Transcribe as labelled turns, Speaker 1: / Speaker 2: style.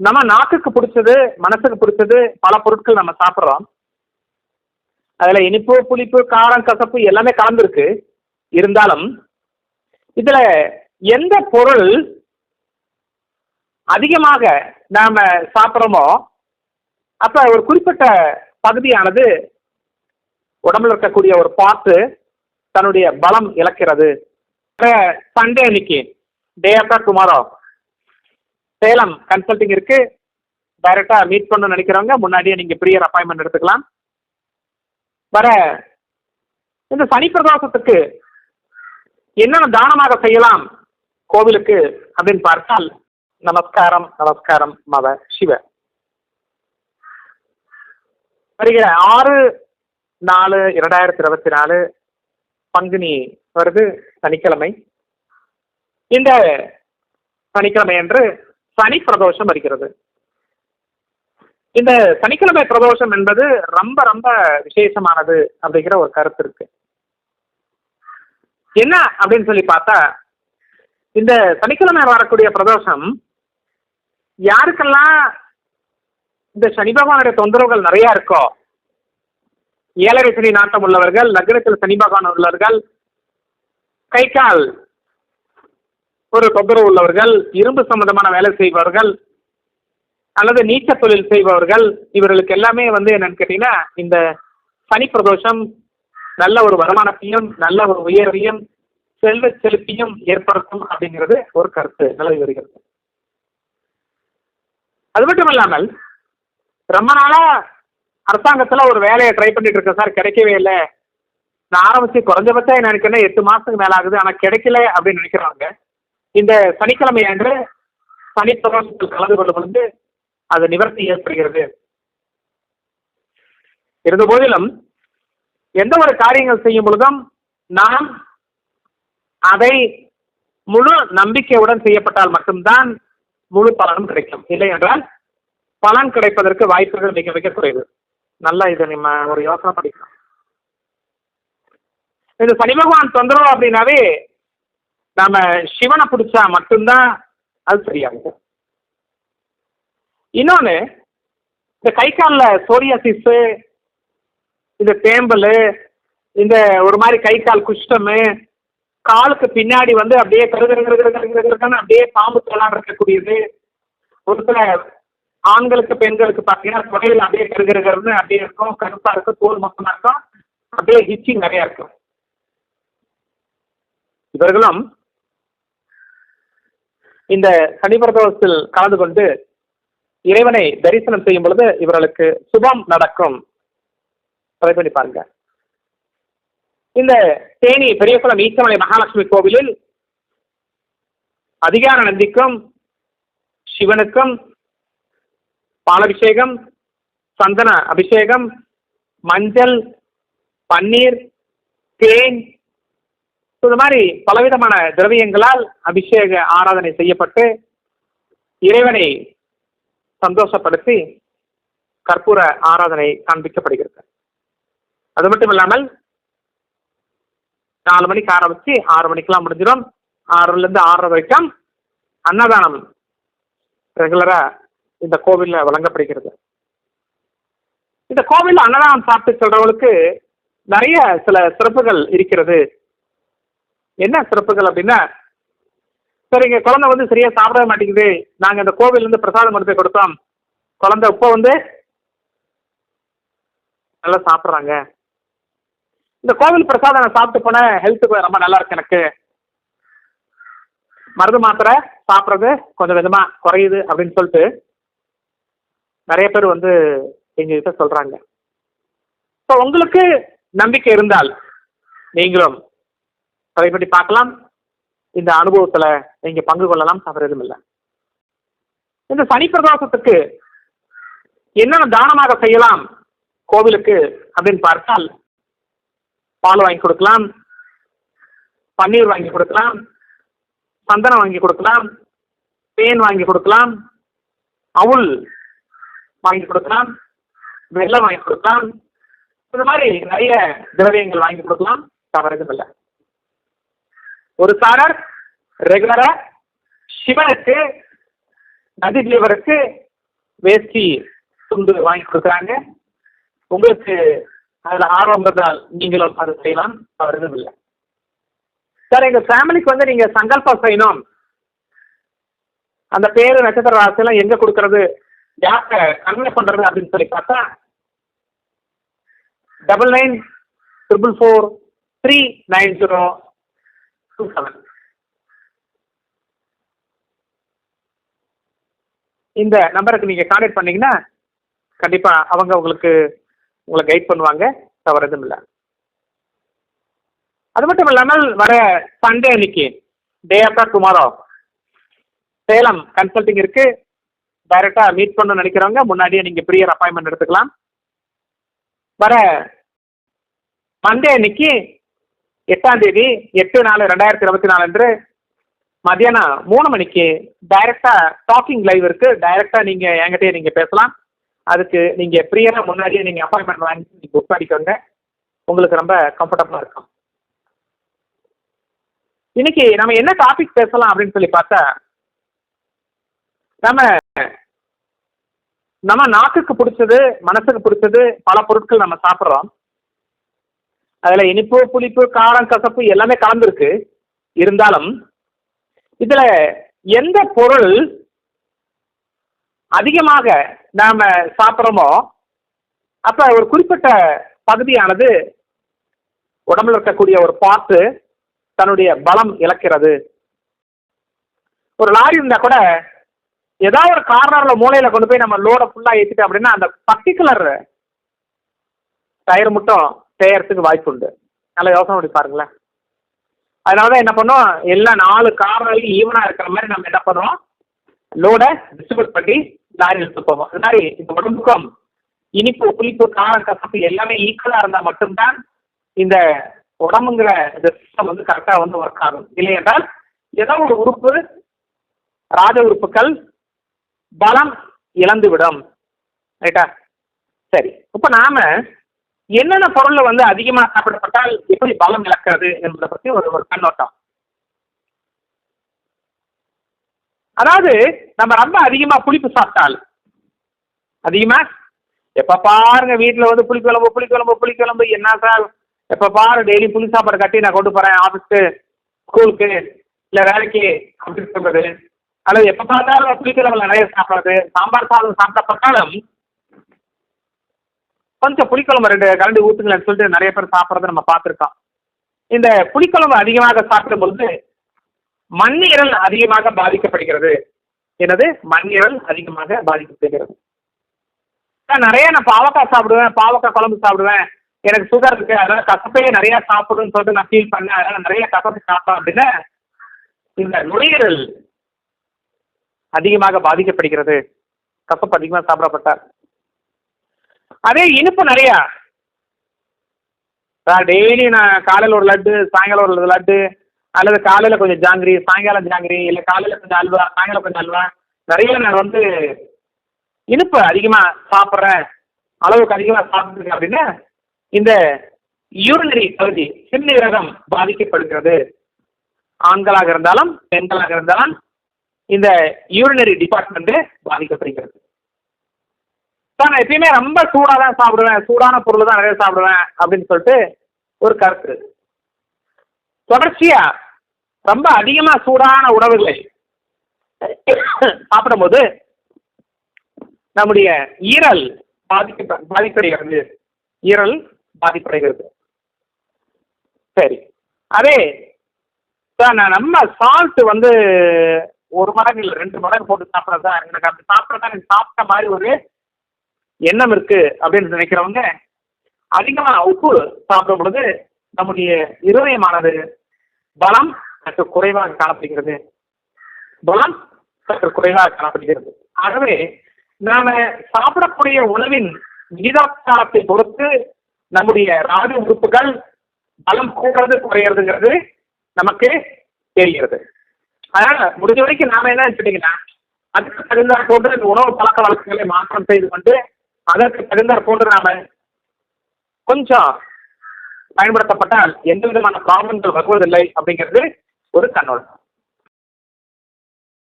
Speaker 1: நம்ம நாக்குக்கு பிடிச்சது மனசுக்கு பிடிச்சது பல பொருட்கள் நம்ம சாப்பிட்றோம். அதுல இனிப்பு புளிப்பு காரம் கசப்பு எல்லாமே கலந்துருக்கு. இருந்தாலும் இதுல எந்த பொருள் அதிகமாக நாம சாப்பிட்றோமோ அப்ப ஒரு குறிப்பிட்ட பகுதியானது உடம்புல இருக்கக்கூடிய ஒரு பார்ட்டு தன்னுடைய பலம் இழக்கிறது. சண்டே அன்னைக்கு day after tomorrow Salem consulting இருக்கு. டைரக்டா மீட் பண்ணணும்னு நினைக்கிறவங்க முன்னாடியே நீங்க ப்ரீயர் அப்பாயின்மெண்ட் எடுத்துக்கலாம். வர இந்த சனி பிரதோஷத்துக்கு என்னென்ன தானமாக செய்யலாம் கோவிலுக்கு அப்படின்னு பார்த்தால் நமஸ்காரம் நமஸ்காரம் மத சிவ. வருகிற ஆறு நாலு இரண்டாயிரத்தி இருபத்தி நாலு பங்குனி வருது சனிக்கிழமை. இந்த சனிக்கிழமை அன்று சனி பிரதோஷம் வருகிறது. இந்த சனிக்கிழமை பிரதோஷம் என்பது ரொம்ப ரொம்ப விசேஷமானது அப்படிங்கிற ஒரு கருத்து இருக்கு. என்ன அப்படின்னு சொல்லி பார்த்தா இந்த சனிக்கிழமை வரக்கூடிய பிரதோஷம் யாருக்கெல்லாம் இந்த சனி பகவானுடைய தொந்தரவுகள் நிறைய இருக்கோ ஏழரை சனி நாட்டம் உள்ளவர்கள் லக்னத்தில் சனி பகவான் உள்ளவர்கள் கை கால் ஒரு தொந்தரவு உள்ளவர்கள் இரும்பு சம்பந்தமான வேலை செய்பவர்கள் அல்லது நீச்ச தொழில் செய்பவர்கள் இவர்களுக்கு எல்லாமே வந்து என்னன்னு கேட்டீங்கன்னா இந்த சனி பிரதோஷம் நல்ல ஒரு வருமானத்தையும் நல்ல ஒரு உயர்வையும் செல்வ செழிப்பையும் ஏற்படுத்தும் அப்படிங்கிறது ஒரு கருத்து நிலவி வருகிறது. அது மட்டும் இல்லாமல் ரொம்ப நாளா அரசாங்கத்துல ஒரு வேலையை ட்ரை பண்ணிட்டு இருக்கேன் சார் கிடைக்கவே இல்லை. நான் ஆரம்பிச்சு குறைஞ்சபட்சம் எனக்கு என்ன எட்டு மாசத்துக்கு மேல ஆகுது ஆனா கிடைக்கல அப்படின்னு நினைக்கிறவங்க இந்த சனிக்கிழமை அன்று சனி பிரதோஷத்தில் கலந்து கொள்ளும் பொழுது அது நிவர்த்தி ஏற்படுகிறது. இருந்த போதிலும் எந்த ஒரு காரியங்கள் செய்யும் பொழுதும் நாம் அதை முழு நம்பிக்கையுடன் செய்யப்பட்டால் மட்டும்தான் முழு பலனும் கிடைக்கும். இல்லை என்றால் பலன் கிடைப்பதற்கு வாய்ப்புகள் மிக மிக குறைவு. நல்லா இதை நம்ம ஒரு யோசனை படிக்கலாம் இந்த சனி பகவான் தொந்தரவு அப்படின்னாவே நாம சிவனை பிடிச்சா மட்டும்தான் அது சரியாகும். இன்னொன்று இந்த கை காலில் சோரியாசிஸு இந்த தேம்பல் இந்த ஒரு மாதிரி கை கால் குஷ்டமு காலுக்கு பின்னாடி வந்து அப்படியே கருகருகருகருகருகருன்னு அப்படியே பாம்பு தோலாம் இருக்கக்கூடியது. ஒரு சில ஆண்களுக்கு பெண்களுக்கு பார்த்தீங்கன்னா தொடையில் அப்படியே கருகருகருன்னு அப்படியே இருக்கும். கருப்பாக இருக்கும் தோல் மொத்தமாக இருக்கும். அப்படியே ஹிச்சிங் நிறையா இருக்கும். இவர்களும் இந்த சனிபிரதோஷத்தில் கலந்து கொண்டு இறைவனை தரிசனம் செய்யும் பொழுது இவர்களுக்கு சுபம் நடக்கும். ட்ரை பண்ணி பாருங்க. இந்த தேனி பெரியகுளம் ஈச்சமலை மகாலட்சுமி கோவிலில் அதிகார நந்திக்கும் சிவனுக்கும் பாலபிஷேகம் சந்தன அபிஷேகம் மஞ்சள் பன்னீர் தேன் இது மாதிரி பலவிதமான திரவியங்களால் அபிஷேக ஆராதனை செய்யப்பட்டு இறைவனை சந்தோஷப்படுத்தி கற்பூர ஆராதனை காண்பிக்கப்படுகிறது. அது மட்டும் இல்லாமல் நாலு மணிக்கு ஆரம்பிச்சு ஆறு மணிக்கெல்லாம் முடிஞ்சிடும். ஆறுலேருந்து ஆறரை வரைக்கும் அன்னதானம் ரெகுலராக இந்த கோவிலில் வழங்கப்படுகிறது. இந்த கோவிலில் அன்னதானம் சாப்பிட்டு சொல்றவங்களுக்கு நிறைய சில சிறப்புகள் இருக்கிறது. என்ன சிறப்புகள் அப்படின்னா சரிங்க குழந்தை வந்து சரியா சாப்பிட மாட்டேங்குது. நாங்கள் இந்த கோவிலேருந்து பிரசாதம் எடுத்து கொடுத்தோம். குழந்தை இப்போ வந்து நல்லா சாப்பிட்றாங்க. இந்த கோவில் பிரசாதம் நான் சாப்பிட்டு போனேன் ஹெல்த்துக்கு ரொம்ப நல்லா இருக்கு எனக்கு. மருந்து மாத்திரை சாப்பிட்றது கொஞ்சம் கொஞ்சமாக குறையுது அப்படின்னு சொல்லிட்டு நிறைய பேர் வந்து எங்கள் கிட்ட சொல்கிறாங்க ஸோ உங்களுக்கு நம்பிக்கை இருந்தால் நீங்களும் ட்ரை பண்ணி பார்க்கலாம். இந்த அனுபவத்தில் நீங்கள் பங்கு கொள்ளலாம் தவறு எதுவும் இல்லை. இந்த சனி பிரதோஷத்துக்கு என்னென்ன தானமாக செய்யலாம் கோவிலுக்கு அப்படின்னு பார்த்தால் பால் வாங்கி கொடுக்கலாம் பன்னீர் வாங்கி கொடுக்கலாம் சந்தனம் வாங்கி கொடுக்கலாம் தேன் வாங்கி கொடுக்கலாம் அவுள் வாங்கி கொடுக்கலாம் வெள்ளம் வாங்கி கொடுக்கலாம். இந்த மாதிரி நிறைய திரவியங்கள் வாங்கி கொடுக்கலாம் தவறு இல்லை. ஒரு சாரர் ரெகுலரா சிவனுக்கு நதி தேவருக்கு வேஷ்டி துண்டு வாங்கி கொடுக்குறாங்க. உங்களுக்கு அதில் ஆர்வம் இருந்தால் நீங்களும் அதை செய்யலாம் அவர்களும் இல்லை. சார் எங்கள் ஃபேமிலிக்கு வந்து நீங்கள் சங்கல்பம் செய்யணும். அந்த பேர் நட்சத்திர ராசியெல்லாம் எங்கே கொடுக்கறது? யார்கிட்ட கன்வே பண்ணுறது அப்படின்னு சொல்லி பார்த்தா double nine triple four three nine zero இந்த நம்பருக்கு நீங்கள் கான்டாக்ட் பண்ணீங்கன்னா கண்டிப்பாக அவங்க உங்களுக்கு உங்களை கைட் பண்ணுவாங்க. தவறு எதுவும் இல்லை. அது மட்டும் இல்லாமல் வர சண்டே அன்னைக்கு day after tomorrow Salem consulting இருக்கு. டைரெக்டாக மீட் பண்ண நினைக்கிறவங்க முன்னாடியே நீங்கள் ப்ரீயர் அப்பாயின்மெண்ட் எடுத்துக்கலாம். வர மண்டே அன்னைக்கு எட்டாம் தேதி எட்டு நாலு ரெண்டாயிரத்தி இருபத்தி நாலு அன்று மதியானம் மூணு மணிக்கு டைரெக்டாக டாக்கிங் லைவ் இருக்கு. டைரெக்டாக நீங்கள் என்கிட்டயே நீங்கள் பேசலாம். அதுக்கு நீங்கள் ப்ரீயராக முன்னாடியே நீங்கள் அப்பாயின்மெண்ட் வாங்கி நீங்கள் புக் பண்ணிக்கோங்க. உங்களுக்கு ரொம்ப கம்ஃபர்டபுளாக இருக்கும். இன்னைக்கு நம்ம என்ன டாபிக் பேசலாம் அப்படின்னு சொல்லி பார்த்தா நம்ம நம்ம நாக்குக்கு பிடிச்சது மனசுக்கு பிடிச்சது பல பொருட்கள் நம்ம சாப்பிட்றோம். அதில் இனிப்பு புளிப்பு காரம் கசப்பு எல்லாமே கலந்துருக்கு. இருந்தாலும் இதில் எந்த பொருள் அதிகமாக நாம் சாப்பிட்றோமோ அப்போ ஒரு குறிப்பிட்ட பகுதியானது உடம்புல இருக்கக்கூடிய ஒரு பார்ட்டு தன்னுடைய பலம் இழக்கிறது. ஒரு லாரி இருந்தால் கூட ஏதாவது ஒரு கார்னரில் மூலையில் கொண்டு போய் நம்ம லோடை ஃபுல்லாக ஏற்றிட்டோம் அப்படின்னா அந்த பர்டிகுலர் டயர் மட்டும் செய்யறதுக்கு வாய்ப்பு உண்டு. நல்லா யோசனை பண்ணி பாருங்களேன். அதனால தான் என்ன பண்ணோம் எல்லா நாலு காரையும் ஈவனாக இருக்கிற மாதிரி நம்ம என்ன பண்ணுறோம் லோடை டிஸ்ட்ரிபியூட் பண்ணி லாரி எடுத்து போவோம். அது மாதிரி இந்த உடம்புக்கும் இனிப்பு புளிப்பு காரம் கசப்பு எல்லாமே ஈக்குவலாக இருந்தால் மட்டும்தான் இந்த உடம்புங்கிற இந்த சிஸ்டம் வந்து கரெக்டாக வந்து ஒர்க் ஆகும். இல்லையென்றால் ஏதோ ஒரு உறுப்பு ராஜ உறுப்புகள் பலம் இழந்துவிடும். ரைட்டா சரி. இப்போ நாம என்னென்ன பொருளில் வந்து அதிகமாக சாப்பிடப்பட்டால் எப்படி பலம் இழக்கிறது என்பதை பற்றி ஒரு ஒரு கண்ணோட்டம். அதாவது நம்ம ரொம்ப அதிகமாக புளிப்பு சாப்பிட்டால் அதிகமாக எப்போ பாருங்க வீட்டில் வந்து புளிக்குழம்பு புளிக்குழம்பு புளிக்குழம்பு என்ன சார்? எப்போ பாரு டெய்லி புளி சாப்பாடு கட்டி நான் கொண்டு போகிறேன் ஆஃபீஸ்க்கு ஸ்கூலுக்கு இல்லை வேலைக்கு அப்படின்னு சொல்கிறது அல்லது எப்போ பார்த்தாலும் புளிக்குழம்புல நிறைய சாப்பிட்றது. சாம்பார் சாதம் சாப்பிட்டப்பட்டாலும் கொஞ்சம் புளிக்குழம்பு ரெண்டு கரண்டி ஊற்றுங்களேன்னு சொல்லிட்டு நிறைய பேர் சாப்பிட்றத நம்ம பார்த்துருக்கோம். இந்த புளிக்குழம்பு அதிகமாக சாப்பிடும் பொழுது மண்ணீரல் அதிகமாக பாதிக்கப்படுகிறது. எனது மண்ணீரல் அதிகமாக பாதிக்கப்படுகிறது. நான் நிறைய நான் பாவக்காய் சாப்பிடுவேன் பாவக்காய் குழம்பு சாப்பிடுவேன். எனக்கு சுகர் இருக்கு அதனால கசப்பையே நிறைய சாப்பிடுன்னு சொல்லிட்டு நான் ஃபீல் பண்ணேன். அதனால நிறைய கசப்பு சாப்பிட்டேன் அப்படின்னா இந்த நுரையீரல் அதிகமாக பாதிக்கப்படுகிறது. கசப்பு அதிகமாக சாப்பிடப்பட்டார் அதே இனிப்பு நிறையா. டெய்லி நான் காலையில் ஒரு லட்டு சாயங்காலம் ஒரு லட்டு அல்லது காலையில் கொஞ்சம் ஜாங்கிரி சாயங்காலம் ஜாங்கிரி இல்லை காலையில் கொஞ்சம் அல்வா சாயங்காலம் கொஞ்சம் அல்வா. நிறைய நான் வந்து இனிப்பு அதிகமாக சாப்பிட்றேன். அளவுக்கு அதிகமாக சாப்பிட்ருக்கேன் அப்படின்னா இந்த யூரினரி பகுதி சிறுநீரகம் பாதிக்கப்படுகிறது. ஆண்களாக இருந்தாலும் பெண்களாக இருந்தாலும் இந்த யூரினரி டிபார்ட்மெண்ட்டு பாதிக்கப்படுகிறது. சார் நான் எப்பயுமே ரொம்ப சூடாக தான் சாப்பிடுவேன். சூடான பொருள் தான் நிறைய சாப்பிடுவேன் அப்படின்னு சொல்லிட்டு ஒரு கருத்து. தொடர்ச்சியாக ரொம்ப அதிகமாக சூடான உணவுகளை சாப்பிடும்போது நம்முடைய ஈரல் பாதிக்க பாதிப்படைகிறது. ஈரல் பாதிப்படைகிறது. சரி. அதே சார் நான் நம்ம சால்ட் வந்து ஒரு மடங்கு இல்லை ரெண்டு மடங்கு போட்டு சாப்பிட்றது சார் எனக்கு அப்படி சாப்பிட்றதா எனக்கு சாப்பிட்ட மாதிரி ஒரு எண்ணம் இருக்கு அப்படின்னு நினைக்கிறவங்க அதிகமாக உப்பு சாப்பிடும் பொழுது நம்முடைய இருதயமானது பலம் சற்று குறைவாக காணப்படுகிறது. பலம் சற்று குறைவாக காணப்படுகிறது. ஆகவே நாம சாப்பிடக்கூடிய உணவின் விகிதாச்சாரத்தை பொறுத்து நம்முடைய ராஜ உறுப்புகள் பலம் கூடுறது குறையிறதுங்கிறது நமக்கு தெரிகிறது. அதனால முடிஞ்ச வரைக்கும் நாம என்ன வச்சுட்டீங்கன்னா அதுக்கு தகுந்த போன்று இந்த உணவு பழக்க வழக்கங்களை மாற்றம் செய்து கொண்டு அதற்கு தகுந்தாற் போன்று நாம கொஞ்சம் பயன்படுத்தப்பட்டால் எந்த விதமான ப்ராப்ளங்கள் வருவதில்லை அப்படிங்கிறது ஒரு கண்ணோட்டம்.